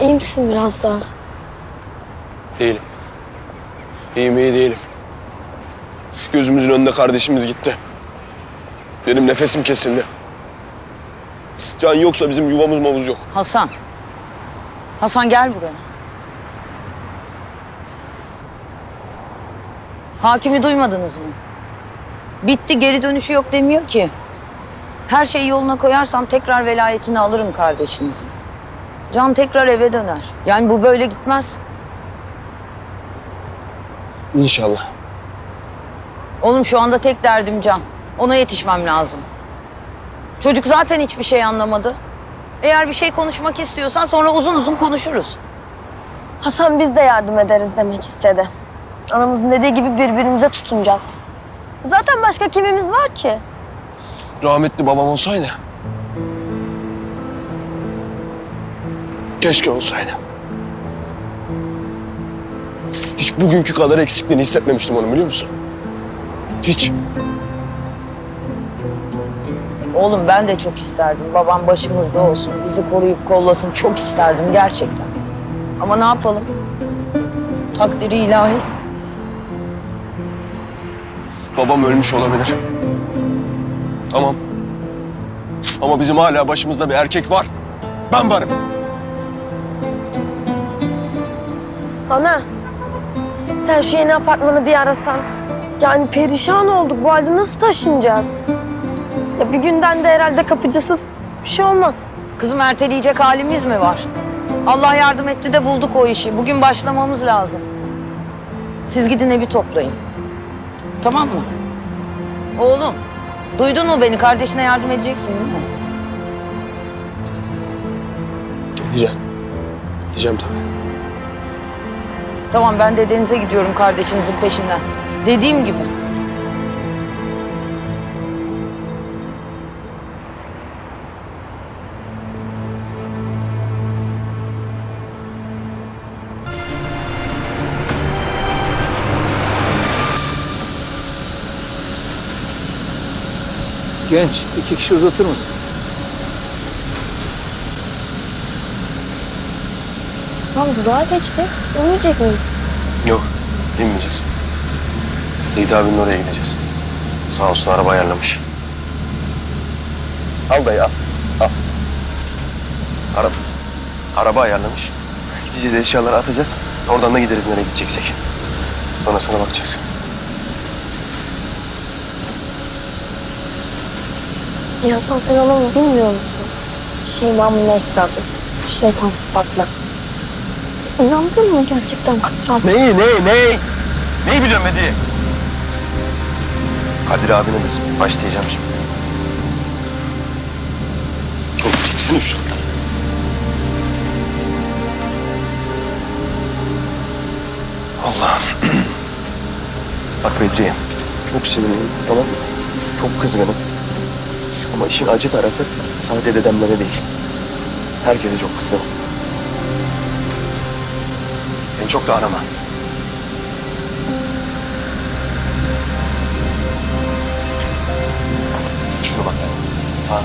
İyi misin biraz daha? Değilim. İyiyim iyi değilim. Gözümüzün önünde kardeşimiz gitti. Benim nefesim kesildi. Can yoksa bizim yuvamız mavuz yok. Hasan. Hasan gel buraya. Hakimi duymadınız mı? Bitti geri dönüşü yok demiyor ki. Her şeyi yoluna koyarsam tekrar velayetini alırım kardeşinizin. Can tekrar eve döner. Yani bu böyle gitmez. İnşallah. Oğlum şu anda tek derdim Can. Ona yetişmem lazım. Çocuk zaten hiçbir şey anlamadı. Eğer bir şey konuşmak istiyorsan sonra uzun uzun konuşuruz. Hasan biz de yardım ederiz demek istedi. Anamızın dediği gibi birbirimize tutunacağız. Zaten başka kimimiz var ki? Rahmetli babam olsaydı. Keşke olsaydı. Hiç bugünkü kadar eksikliğini hissetmemiştim onu biliyor musun? Hiç. Oğlum ben de çok isterdim. Babam başımızda olsun. Bizi koruyup kollasın. Çok isterdim gerçekten. Ama ne yapalım? Takdiri ilahi. Babam ölmüş olabilir. Tamam. Ama bizim hala başımızda bir erkek var. Ben varım. Ana, sen şu yeni apartmanı bir arasan. Yani perişan olduk. Bu halde nasıl taşınacağız? Ya bir günden de herhalde kapıcısız bir şey olmaz. Kızım erteleyecek halimiz mi var? Allah yardım etti de bulduk o işi. Bugün başlamamız lazım. Siz gidin evi toplayın. Tamam mı? Oğlum, duydun mu beni? Kardeşine yardım edeceksin değil mi? Gideceğim. Gideceğim tabii. Tamam ben de denize gidiyorum kardeşinizin peşinden. Dediğim gibi. Genç, iki kişi uzatır mısın? Hasan durağa geçti. Ölmeyecek miyiz? Yok, inmeyeceğiz. Seyit abinin oraya gideceğiz. Sağ olsun araba ayarlamış. Al dayı al. Al. Araba, araba ayarlamış. Gideceğiz eşyaları atacağız. Oradan da gideriz nereye gideceksek. Sonrasına bakacağız. Ya Hasan sen onu bilmiyor musun? Şeyma'nın Esra'dı. Şeytan sıfatla. İnandın mı gerçekten Kadir abi? Neyi, neyi, neyi? Neyi biliyorum Hediye? Kadir abine de başlayacağım şimdi. Oğlum çeksene şu şartları. Allah'ım. Bak Bedriye, çok sinirliyim tamam mı? Çok kızgınım. Ama işin acı tarafı sadece dedemlere değil. Herkese çok kızgınım. Çok da arama. Şuna bak ya. Ha.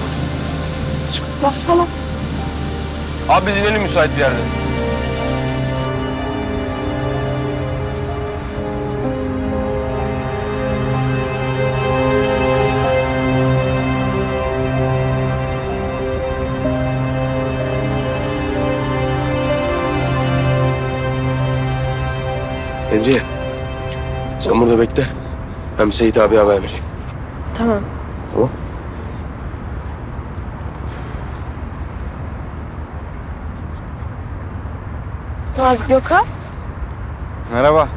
Bassana. Abi biz inelim müsait bir yerde. Bedriye, sen burada bekle. Ben Seyit abi haber vereyim. Tamam. Tamam. Abi Gökhan. Merhaba.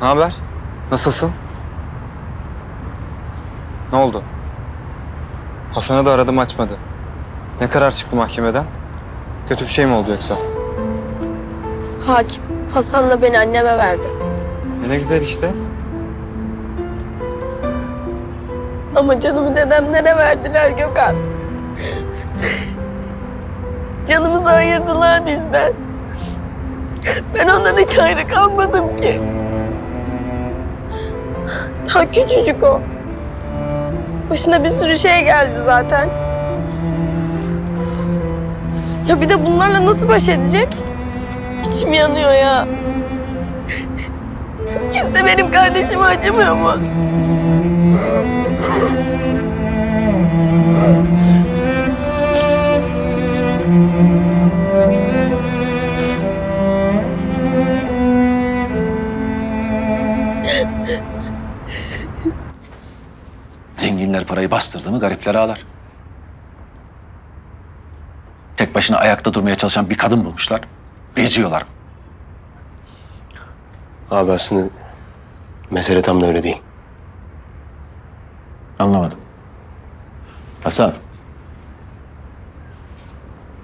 Ne haber? Nasılsın? Ne oldu? Hasan'ı da aradım açmadı. Ne karar çıktı mahkemeden? Kötü bir şey mi oldu yoksa? Hakim. Hasan'la beni anneme verdi. E ne güzel işte. Ama canımı dedemlere verdiler Gökhan. Canımızı ayırdılar bizden. Ben ondan hiç ayrı kalmadım ki. Daha küçücük o. Başına bir sürü şey geldi zaten. Ya bir de bunlarla nasıl baş edecek? İçim yanıyor ya. Kimse benim kardeşime acımıyor mu? Zenginler parayı bastırdı mı garipler ağlar. Tek başına ayakta durmaya çalışan bir kadın bulmuşlar. Eziyorlar. Abi aslında mesele tam da öyle değil. Anlamadım. Hasan.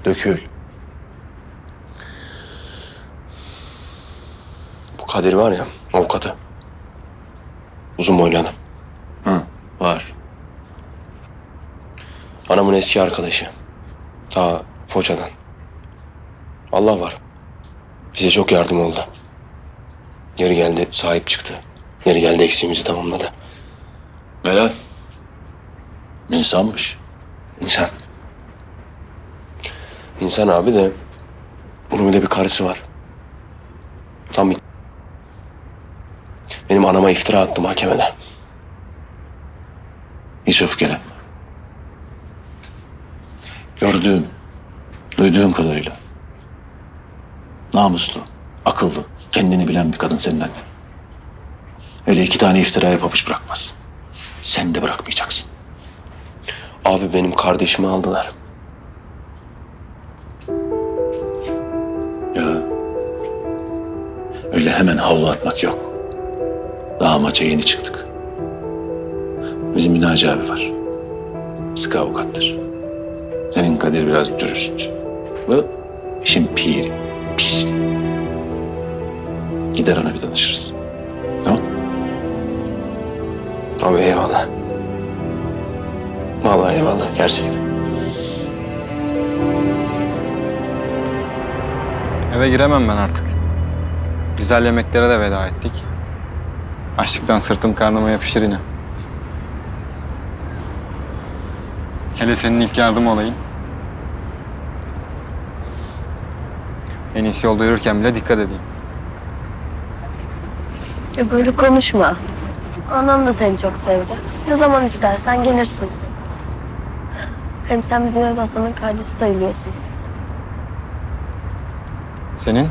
Dökül. Bu Kadir var ya avukatı. Uzun boylu adam. Hı, var. Anamın eski arkadaşı. Ta Foça'dan. Allah var. Bize çok yardım oldu. Yeri geldi sahip çıktı. Yeri geldi eksiğimizi tamamladı. Helal. İnsanmış. İnsan. İnsan abi de bunun bir de bir karısı var. Tam bir... Benim anama iftira attı mahkemede. Hiç öfkelenme. Gördüğüm, duyduğum kadarıyla namuslu, akıllı, kendini bilen bir kadın senin annen. Öyle iki tane iftiraya pabuç bırakmaz. Sen de bırakmayacaksın. Abi benim kardeşimi aldılar. Ya öyle hemen havlu atmak yok. Daha maça yeni çıktık. Bizim bir Naci abi var. Sıkı avukattır. Senin Kadir biraz dürüst. Bu işin piri, pisli. Gider ona bir danışırız. Tamam? Abi eyvallah. Vallahi eyvallah gerçekten. Eve giremem ben artık. Güzel yemeklere de veda ettik. Açlıktan sırtım karnıma yapışır yine. Hele senin ilk yardım olayın. En iyisi yolda yürürken bile dikkat edeyim. Ya böyle konuşma. Anam da seni çok sevdi. Ne zaman istersen gelirsin. Hem sen bizim evde Hasan'ın kardeşi sayılıyorsun. Senin?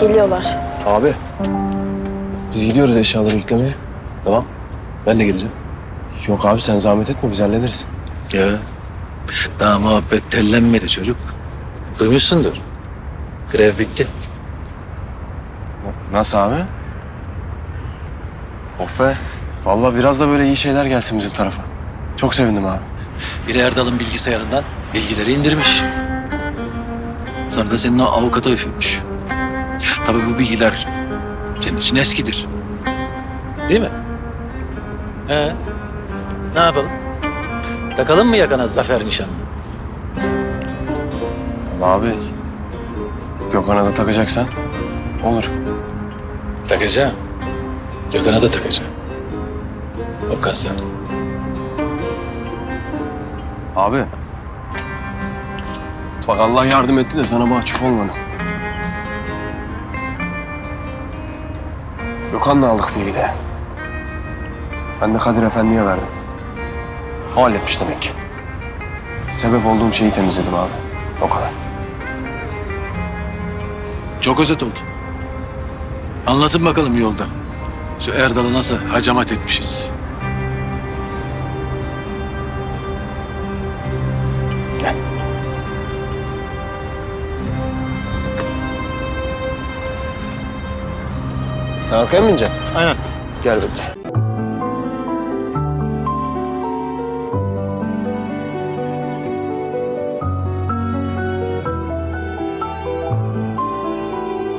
Geliyorlar. Abi. Biz gidiyoruz eşyaları yüklemeye. Tamam. Ben de geleceğim. Yok abi sen zahmet etme biz hallederiz. Ya daha muhabbet tellenmedi çocuk. Duymuşsundur. Grev bitti. Nasıl abi? Of be. Vallahi biraz da böyle iyi şeyler gelsin bizim tarafa. Çok sevindim abi. Biri Erdal'ın bilgisayarından bilgileri indirmiş. Sonra da senin o avukata üfürmüş. Tabii bu bilgiler senin için eskidir. Değil mi? He. Ne yapalım? Takalım mı yakana zafer nişanı? Abi. Gökhan'a da takacaksan olur. Takacağım. Gökhan'a da takacağım. O kadar. Abi. Bak Allah yardım etti de sana mahcup olmadım. Gökhan'la aldık bilgileri. Ben de Kadir Efendi'ye verdim. O halletmiş demek ki. Sebep olduğum şeyi temizledim abi. O kadar. Çok özet oldu. Anlatın bakalım yolda. Şu Erdal'ı nasıl hacamat etmişiz. Sen arkaya mı ineceksin? Aynen. Gel bekle.